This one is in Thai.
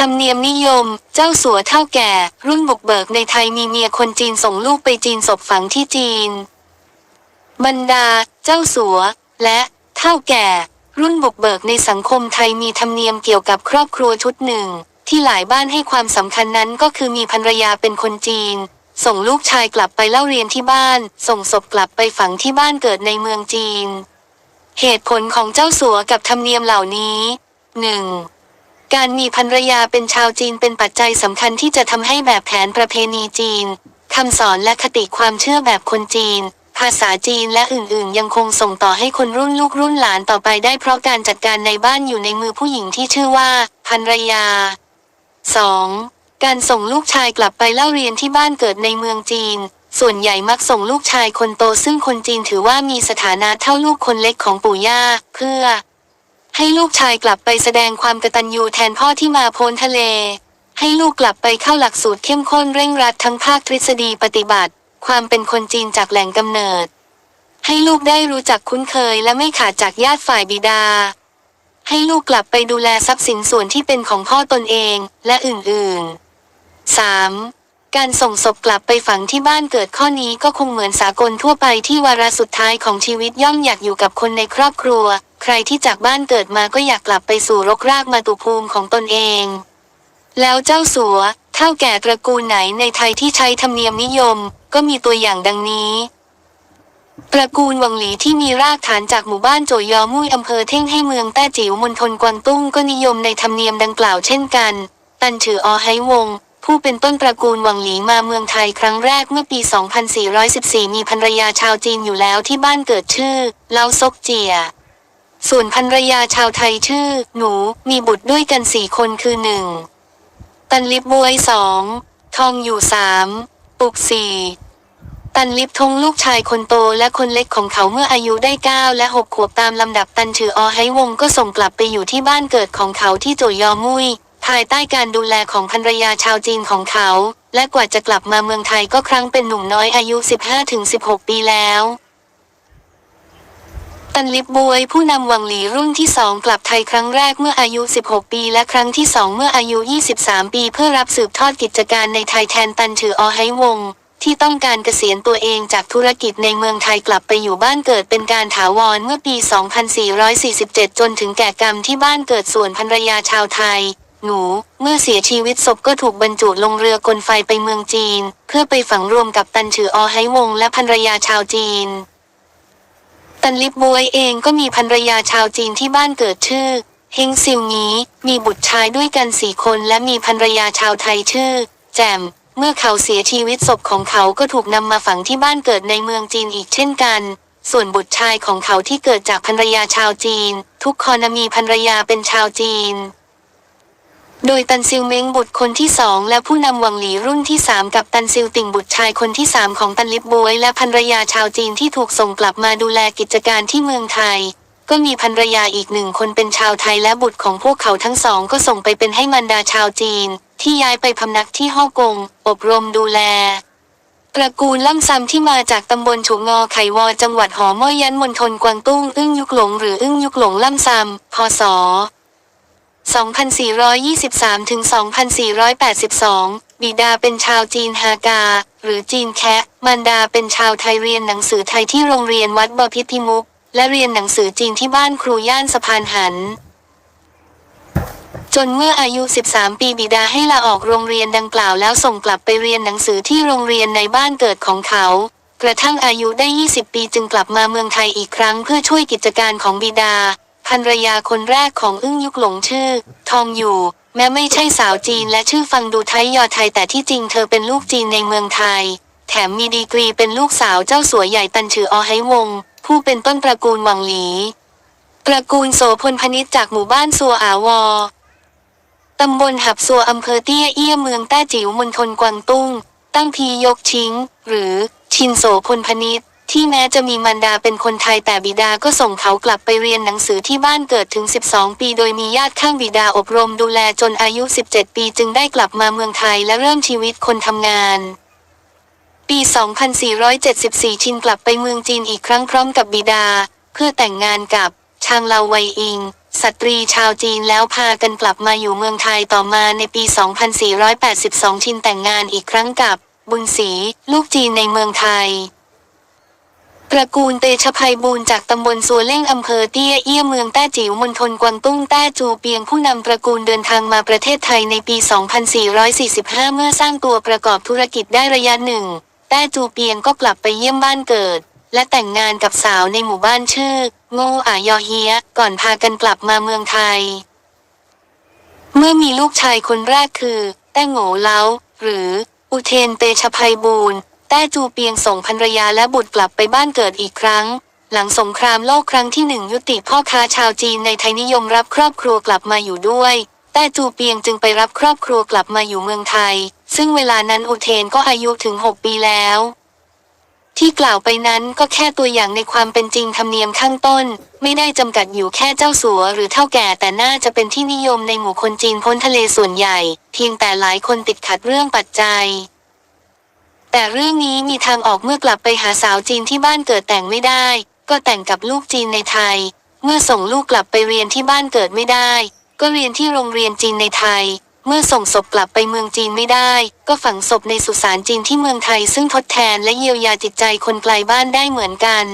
ธรรมเนียมนิยม เจ้าสัวเท่าแก่ รุ่นบุกเบิกในไทยมีเมียคนจีนส่งลูกไปจีนศพฝังที่จีน บรรดา เจ้าสัว และเท่าแก่ รุ่นบุกเบิกในสังคมไทยมีธรรมเนียมเกี่ยวกับครอบครัวชุดหนึ่ง ที่หลายบ้านให้ความสำคัญนั้นก็คือมีภรรยาเป็นคนจีน ส่งลูกชายกลับไปเล่าเรียนที่บ้าน ส่งศพกลับไปฝังที่บ้านเกิดในเมืองจีน เหตุผลของเจ้าสัวกับธรรมเนียมเหล่านี้หนึ่ง การมีภรรยาเป็นชาวจีนเป็นปัจจัยสำคัญที่จะทำให้แบบแผนประเพณีจีนคำสอนและคติความเชื่อแบบคนจีน ภาษาจีนและอื่นๆ ยังคงส่งต่อให้คนรุ่นลูกรุ่นหลานต่อไปได้เพราะการจัดการในบ้านอยู่ในมือผู้หญิงที่ชื่อว่าภรรยา 2. การส่งลูกชายกลับไปเล่าเรียนที่บ้านเกิดในเมืองจีน ส่วนใหญ่มักส่งลูกชายคนโตซึ่งคนจีนถือว่ามีสถานะเท่าลูกคนเล็กของปู่ย่า เพื่อ ให้ลูกชายกลับไปแสดงความกตัญญูแทนพ่อที่มาพ้นทะเล ให้ลูกกลับไปเข้าหลักสูตรเข้มข้นเร่งรัดทั้งภาคทฤษฎีปฏิบัติ ความเป็นคนจีนจากแหล่งกำเนิด ให้ลูกได้รู้จักคุ้นเคยและไม่ขาดจากญาติฝ่ายบิดา ให้ลูกกลับไปดูแลทรัพย์สินส่วนที่เป็นของพ่อตนเองและอื่นๆ 3. การส่งศพกลับไปฝังที่บ้านเกิดข้อนี้ก็คงเหมือนสากลทั่วไปที่วาระสุดท้ายของชีวิตย่อมอยากอยู่กับคนในครอบครัว ใครที่จากบ้านเกิดมาก็อยากกลับไปสู่รกรากมาตุภูมิของตนเอง แล้วเจ้าสัวเท่าแก่ตระกูลไหนในไทยที่ใช้ธรรมเนียมนิยม ก็มีตัวอย่างดังนี้ตระกูลวังหลีที่มีรากฐานจากหมู่บ้านโจยอมุ้ยอำเภอเท่งให้เมืองแต้จิ๋วมณฑลกวางตุ้งก็นิยมในธรรมเนียมดังกล่าวเช่นกัน ตันฉืออไฮวง ผู้เป็นต้นตระกูลวังหลีมาเมืองไทยครั้งแรกเมื่อปี 2414 มีภรรยาชาวจีนอยู่แล้วที่บ้านเกิดชื่อเล้าซกเจีย ส่วนภรรยาชาวไทยชื่อ หนู มีบุตรด้วยกันสี่คนคือหนึ่งตันลิบบวยสองทองอยู่สามปุกสี่ตันลิบทงลูกชายคนโตและคนเล็กของเขาเมื่ออายุได้ 9 และ 6 ขวบตามลำดับตันถืออไฮวงก็ส่งกลับไปอยู่ที่บ้านเกิดของเขาที่โจยอมุย ภายใต้การดูแลของภรรยาชาวจีนของเขา และกว่าจะกลับมาเมืองไทยก็ครั้งเป็นหนุ่มน้อยอายุ 15-16 ปีแล้ว ตันลิบบวยผู้นำวังหลีรุ่นที่สองกลับไทยครั้งแรกเมื่ออายุ 16 ปี และครั้งที่สองเมื่ออายุ 23 ปี เพื่อรับสืบทอดกิจการในไทยแทนตันถืออไฮวง ที่ต้องการเกษียณตัวเองจากธุรกิจในเมืองไทยกลับไปอยู่บ้านเกิดเป็นการถาวรเมื่อปี 2447 จนถึงแก่กรรมที่บ้านเกิดส่วนภรรยาชาวไทยหนู เมื่อเสียชีวิตศพก็ถูกบรรจุลงเรือกลไฟไปเมืองจีน เพื่อไปฝังรวมกับตันฉืออไฮวงและภรรยาชาวจีน ตันลิบบวยเองก็มีภรรยาชาวจีนที่บ้านเกิดชื่อเฮงซิวงี้ มีบุตรชายด้วยกันสี่คนและมีภรรยาชาวไทยชื่อ แจม เมื่อเขาเสียชีวิตศพของเขาก็ถูกนำมาฝังที่บ้านเกิดในเมืองจีนอีกเช่นกัน ส่วนบุตรชายของเขาที่เกิดจากภรรยาชาวจีน ทุกคนมีภรรยาเป็นชาวจีน โดยตันซิลเม้งบุตรคนที่สองและผู้นำหวังหลีรุ่นที่สามกับตันซิลติ่งบุตรชายคนที่สามของตันลิบบวยและภรรยาชาวจีนที่ถูกส่งกลับมาดูแลกิจการที่เมืองไทย ก็มีภรรยาอีกหนึ่งคนเป็นชาวไทยและบุตรของพวกเขาทั้งสองก็ส่งไปเป็นให้มันดาชาวจีน ที่ย้ายไปพำนักที่ฮ่องกงอบรมดูแลตระกูลล่ำซำที่มาจากตำบลฉูงอไขวอจังหวัดหอม้อยยันมณฑลกวางตุ้งอึ้งยุกหลงหรืออึ้งยุกหลงล่ำซำพศ 2423 ถึง 2482 บิดาเป็นชาวจีนฮากา หรือจีนแคะมารดาเป็นชาวไทยเรียนหนังสือไทยที่โรงเรียนวัดบพิตรพิมุก และเรียนหนังสือจีนที่บ้านครูย่านสะพานหัน จนเมื่ออายุ 13 ปีบิดาให้ลาออกโรงเรียนดังกล่าวแล้วส่งกลับไปเรียนหนังสือที่โรงเรียนในบ้านเกิดของเขา กระทั่งอายุได้ 20 ปีจึงกลับมาเมืองไทยอีกครั้งเพื่อช่วยกิจการของบิดา ภรรยาคนแรกของอึ้งยุกหลงชื่อ ทองอยู่ แม้ไม่ใช่สาวจีนและชื่อฟังดูไทยยอไทยแต่ที่จริงเธอเป็นลูกจีนในเมืองไทย แถมมีดีกรีเป็นลูกสาวเจ้าสัวใหญ่ตันฉืออไฮวง ผู้เป็นต้นตระกูลวังหลี ตระกูลโสพลพนิษจากหมู่บ้านสัวอาวอตำบลหับสัวอำเภอเตี้ยเอี้ยเมืองแต้จิ๋วมณฑลกวางตุ้ง ตั้งพียกชิง หรือ ชินโสพลพนิษ ที่แม้จะมีมารดาเป็นคนไทยแต่บิดาก็ส่งเขากลับไปเรียนหนังสือที่บ้านเกิดถึง 12 ปี โดยมีญาติข้างบิดาอบรมดูแลจนอายุ 17 ปีจึงได้กลับมาเมืองไทยและเริ่มชีวิตคนทำงาน ปี 2474 ชินกลับไปเมืองจีนอีกครั้งพร้อมกับบิดา เพื่อแต่งงานกับชางเลาไวอิงสตรีชาวจีนแล้วพากันกลับมาอยู่เมืองไทยต่อมาในปี 2482 ชินแต่งงานอีกครั้งกับ บุญศรีลูกจีนในเมืองไทย ตระกูลเตชภัยบูรจากตำบลสัวเล่งอำเภอเตี้ยเอี้ยเมืองแต้จิ๋วมณฑลกวางตุ้งแต้จูเปียงผู้นำตระกูลเดินทางมาประเทศไทยในปี 2445 เมื่อสร้างตัวประกอบธุรกิจได้ระยะหนึ่ง แต้จูเปียงก็กลับไปเยี่ยมบ้านเกิด และแต่งงานกับสาวในหมู่บ้านชื่อ โง่อายอเฮีย ก่อนพากันกลับมาเมืองไทย เมื่อมีลูกชายคนแรกคือ แต้โง่เล้า หรือ อุเทนเตชภัยบูร แต้จูเปียงส่งภรรยาและบุตรกลับไปบ้านเกิดอีกครั้ง หลังสงครามโลกครั้งที่หนึ่งยุติพ่อค้าชาวจีนในไทยนิยมรับครอบครัวกลับมาอยู่ด้วย แต้จูเปียงจึงไปรับครอบครัวกลับมาอยู่เมืองไทย ซึ่งเวลานั้นอุเทนก็อายุถึง 6 ปีแล้ว ที่กล่าวไปนั้นก็แค่ตัวอย่างในความเป็นจริงธรรมเนียมข้างต้น ไม่ได้จำกัดอยู่แค่เจ้าสัวหรือเท่าแก่แต่น่าจะเป็นที่นิยมในหมู่คนจีนพ้นทะเลส่วนใหญ่ เพียงแต่หลายคนติดขัดเรื่องปัจจัย แต่เรื่องนี้มีทางออกเมื่อกลับไปหาสาวจีนที่บ้านเกิดแต่งไม่ได้ ก็แต่งกับลูกจีนในไทย เมื่อส่งลูกกลับไปเรียนที่บ้านเกิดไม่ได้ ก็เรียนที่โรงเรียนจีนในไทย เมื่อส่งศพกลับไปเมืองจีนไม่ได้ ก็ฝังศพในสุสานจีนที่เมืองไทย ซึ่งทดแทนและเยียวยาจิตใจคนไกลบ้านได้เหมือนกัน